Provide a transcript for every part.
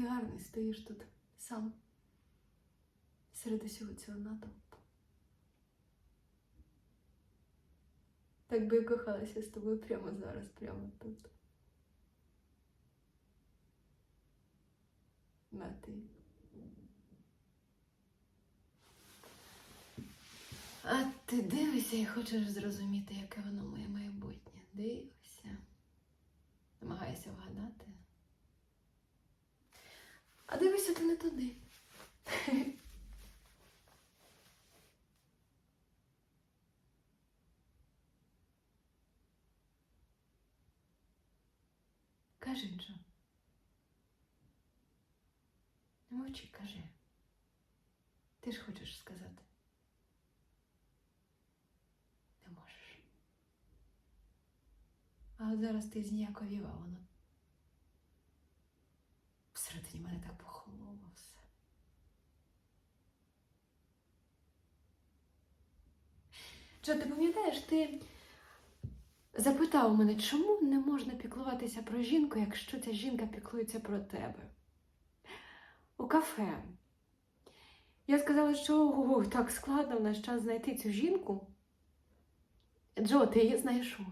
такий гарний стоїш тут сам серед усього цього натовпу. Так би я кохалася з тобою прямо зараз, прямо тут. На. А ти дивишся і хочеш зрозуміти, яке воно моє майбутнє. Дивишся. Намагаєшся вгадати. А дивишся ти не туди. Кажи, Джо. Не мовчи, кажи. Ти ж хочеш сказати. Не можеш. А от зараз ти зніяковіла воно. Всередині мене так похололо все. Джо, ти пам'ятаєш, ти запитав мене, чому не можна піклуватися про жінку, якщо ця жінка піклується про тебе? У кафе. Я сказала, що о, так складно в наш час знайти цю жінку. Джо, ти її знайшов.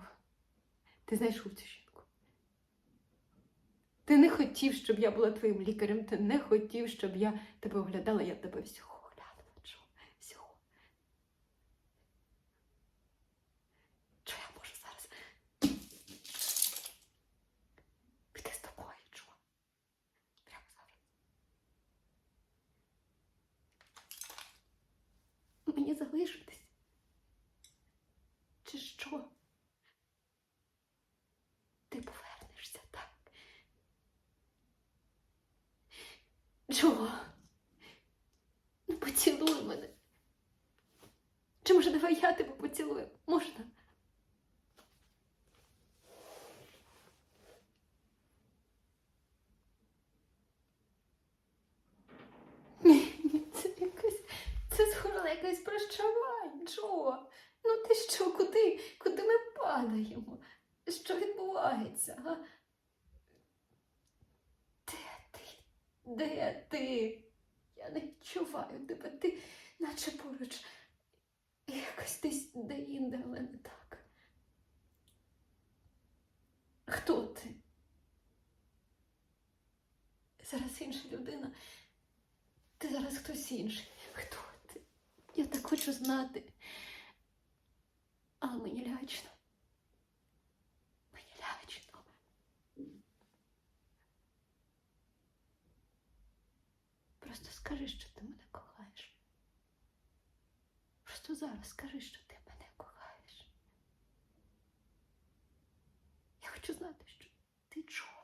Ти знайшов цю жінку. Ти не хотів, щоб я була твоїм лікарем, ти не хотів, щоб я тебе оглядала, я тебе всього оглядала, Джо. Всього. Що я можу зараз? Піти з тобою, Джо. Прямо зараз. Мені залишитись. Чи що? Ти повернешся, так? Джо, ну поцілуй мене. Чи може давай я тебе поцілую? Можна? Це якось, це схоже якесь прощавання, Джо. Ну ти що, куди? Куди ми падаємо? Що відбувається? А? Де ти? Де ти? Я не відчуваю тебе, ти наче поруч. Якось десь де-інде, але не так. Хто ти? Зараз інша людина. Ти зараз хтось інший. Хто ти? Я так хочу знати. Але. Мені Просто скажи, що ти мене кохаєш. Просто зараз скажи, що ти мене кохаєш. Я хочу знати, що ти чого.